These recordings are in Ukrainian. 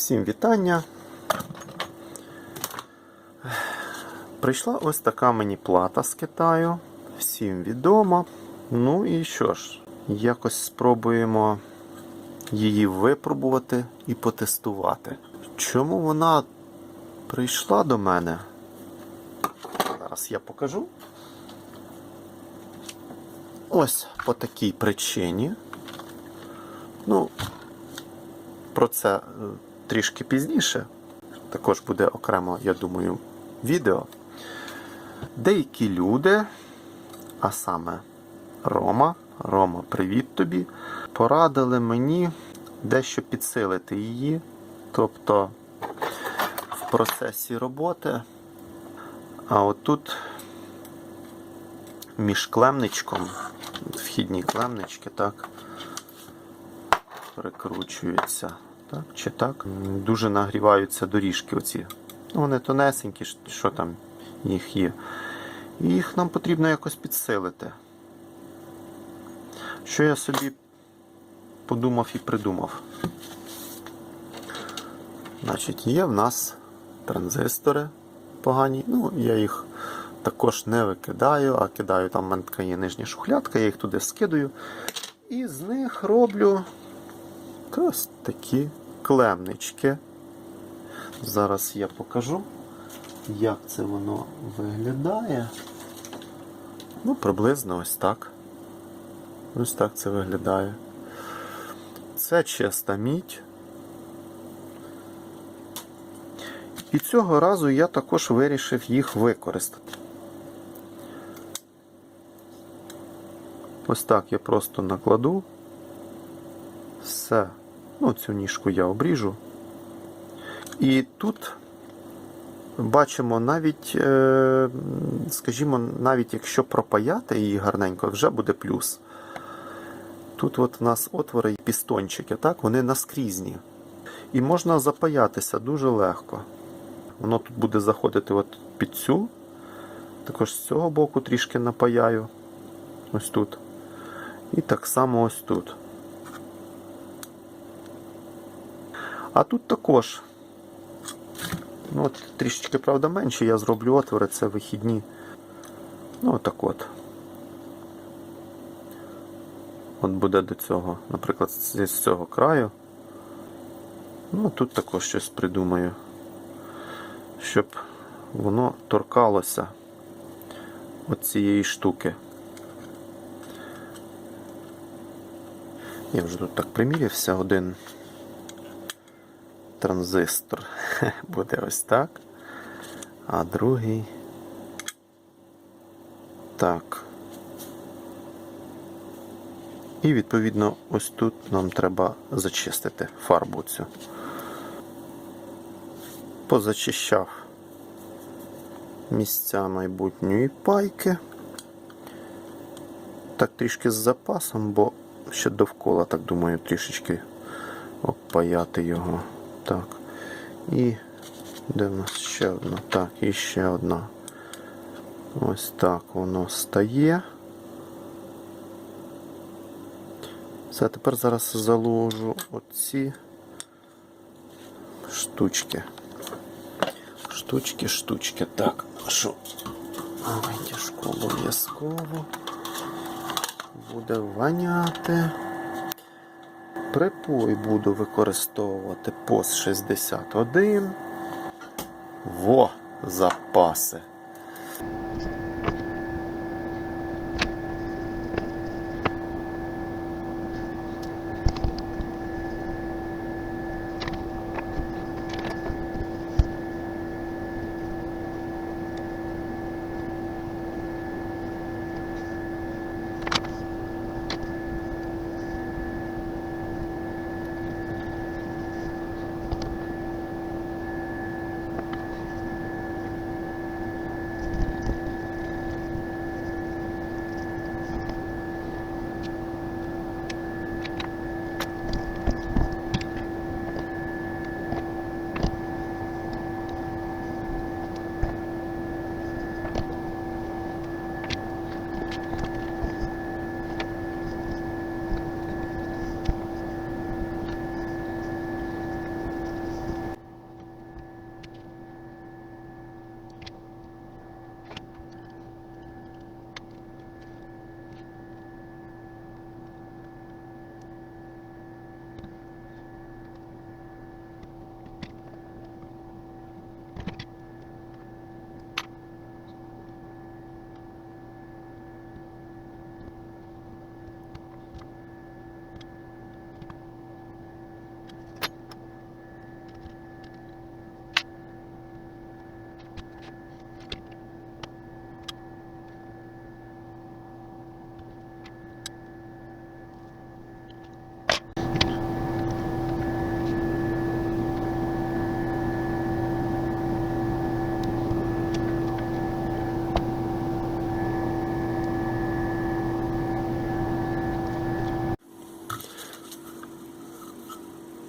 Всім вітання. Прийшла ось така мені плата з Китаю. Всім відома. Ну і що ж, якось спробуємо її випробувати і потестувати. Чому вона прийшла до мене? Зараз я покажу. Ось по такій причині. Ну, про це е, трішки пізніше. Також буде окремо, я думаю, відео. Деякі люди, а саме Рома, Рома, привіт тобі, порадили мені дещо підсилити її. Тобто в процесі роботи. А отут між клемничком, вхідні клемнички, так, прикручуються. Так, чи так? Дуже нагріваються доріжки оці. Ну, вони тонесенькі, що там їх є. І їх нам потрібно якось підсилити. Що я собі подумав і придумав. Значить, є в нас транзистори погані. Ну, я їх також не викидаю, а кидаю там мене є нижня шухлядка, я їх туди скидаю. І з них роблю ось такі клемнички. Зараз я покажу, як це воно виглядає. Ну, приблизно ось так. Ось так це виглядає. Це чиста мідь. І цього разу я також вирішив їх використати. Ось так я просто накладу. Все. Ну, цю ніжку я обріжу. І тут бачимо навіть, е, скажімо, навіть якщо пропаяти її гарненько, вже буде плюс. Тут от у нас отвори і пістончики, так? Вони наскрізні. І можна запаятися дуже легко. Воно тут буде заходити от під цю. Також з цього боку трішки напаяю. Ось тут. І так само ось тут. А тут також. Ну, от трішечки, правда, менше, я зроблю отвори, це вихідні. Ну, отак от. От буде до цього, наприклад, з цього краю. Ну, тут також щось придумаю, щоб воно торкалося от цієї штуки. Я вже тут так примірявся, один транзистор буде ось так, а другий так. І відповідно ось тут нам треба зачистити фарбу цю. Позачищав місця майбутньої пайки. Так трішки з запасом, бо ще довкола, так думаю, трішечки обпаяти його. Так. І де в нас ще одна? Так, і ще одна. Ось так воно стає. Все, тепер зараз заложу оці штучки. Штучки, штучки. Так, що? Витяжку обов'язково. Буде воняти. Припой буду використовувати пост 61. Во, запаси.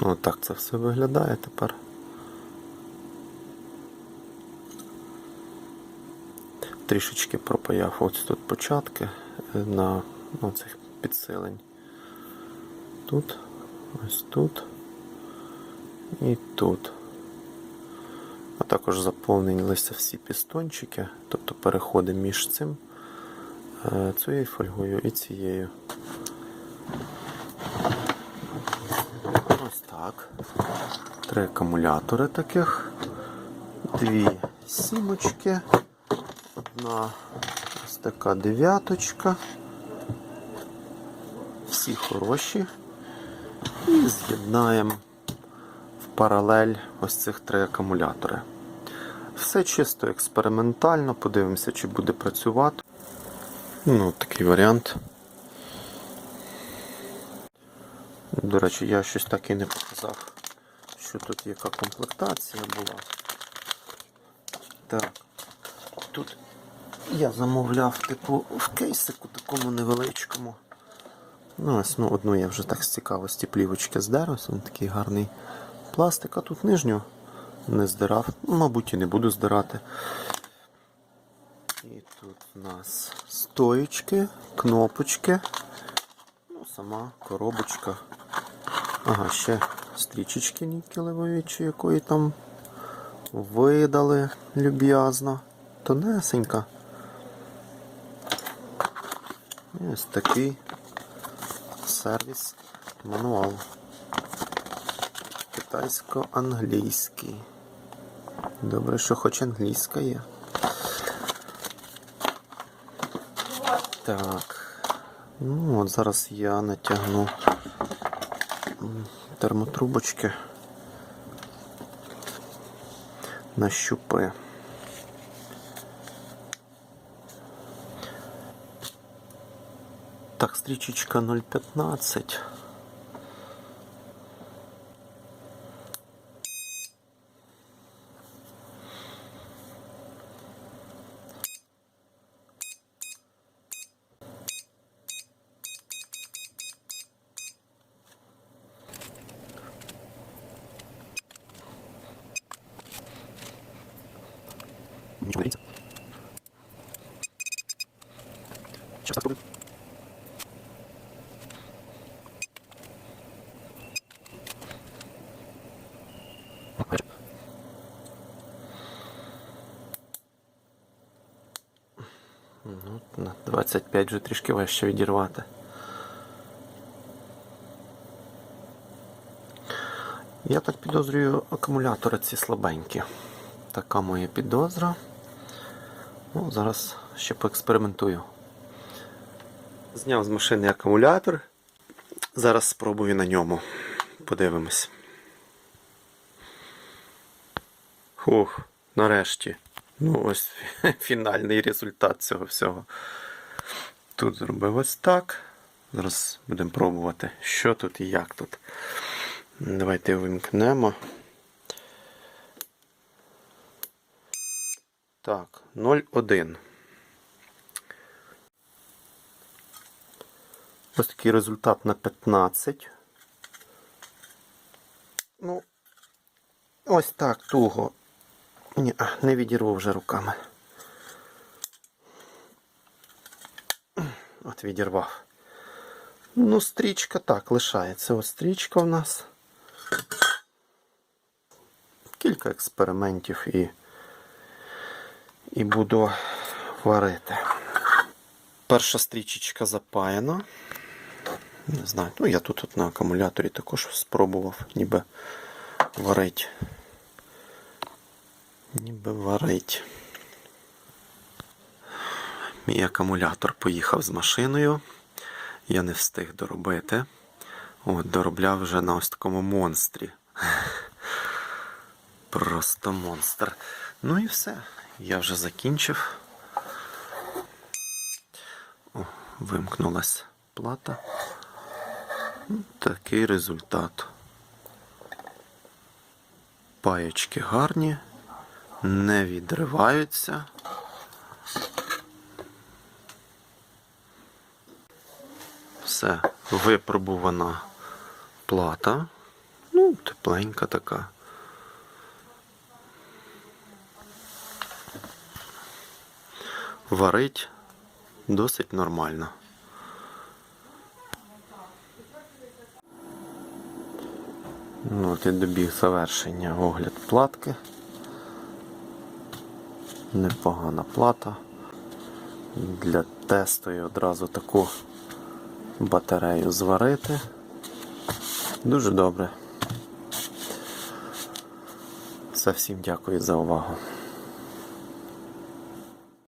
Отак це все виглядає тепер. Трішечки пропаяв ось тут початки е, на ну, цих підсилень. Тут, ось тут і тут. А також заповнилися всі пістончики, тобто переходи між цим, е, цією фольгою і цією. Ось так. Три акумулятори таких, дві сімочки, одна ось така дев'яточка. Всі хороші. І з'єднаємо в паралель ось цих три акумулятори. Все чисто експериментально, подивимося, чи буде працювати. Ну, такий варіант. До речі, я щось так і не показав, що тут яка комплектація була. Так. Тут я замовляв, типу, в кейсику такому невеличкому. Ну, ось ну, одну я вже так з цікавості плівочки здер, він такий гарний пластик, а тут нижню не здирав. Ну, мабуть, і не буду здирати. І тут у нас стоїчки, кнопочки. Ну, сама коробочка. Ага, ще стрічечки нікелевої, чи якої там видали люб'язно. Тонесенька. І ось такий сервіс мануал. Китайсько-англійський. Добре, що хоч англійська є. Так. Ну, от зараз я натягну термотрубочки на щупи. Так, стрічечка 0,15. 25 вже трішки важче відірвати. Я так підозрюю, акумулятори ці слабенькі. Така моя підозра. Ну, зараз ще поекспериментую. Зняв з машини акумулятор. Зараз спробую на ньому. Подивимось. Хух, нарешті. Ну, ось фінальний результат цього всього. Тут зробив ось так. Зараз будемо пробувати, що тут і як тут. Давайте вимкнемо. Так, 0,1. Ось такий результат на 15. Ну, ось так туго. Ні, не відірву вже руками. От відірвав. Ну, стрічка так лишається. Ось стрічка в нас. Кілька експериментів і, і буду варити. Перша стрічечка запаяна. Не знаю. Ну, я тут от на акумуляторі також спробував, ніби варить. Ніби варить. Мій акумулятор поїхав з машиною. Я не встиг доробити. От, доробляв вже на ось такому монстрі. Просто монстр. Ну і все. Я вже закінчив. О, вимкнулась плата. Ну, Такий результат. Паєчки гарні, не відриваються. Все, випробувана плата. Ну, тепленька така. Варить досить нормально. Ну, от і добіг завершення огляд платки. Непогана плата. Для тесту і одразу таку батарею зварити. Дуже добре. Все всім дякую за увагу.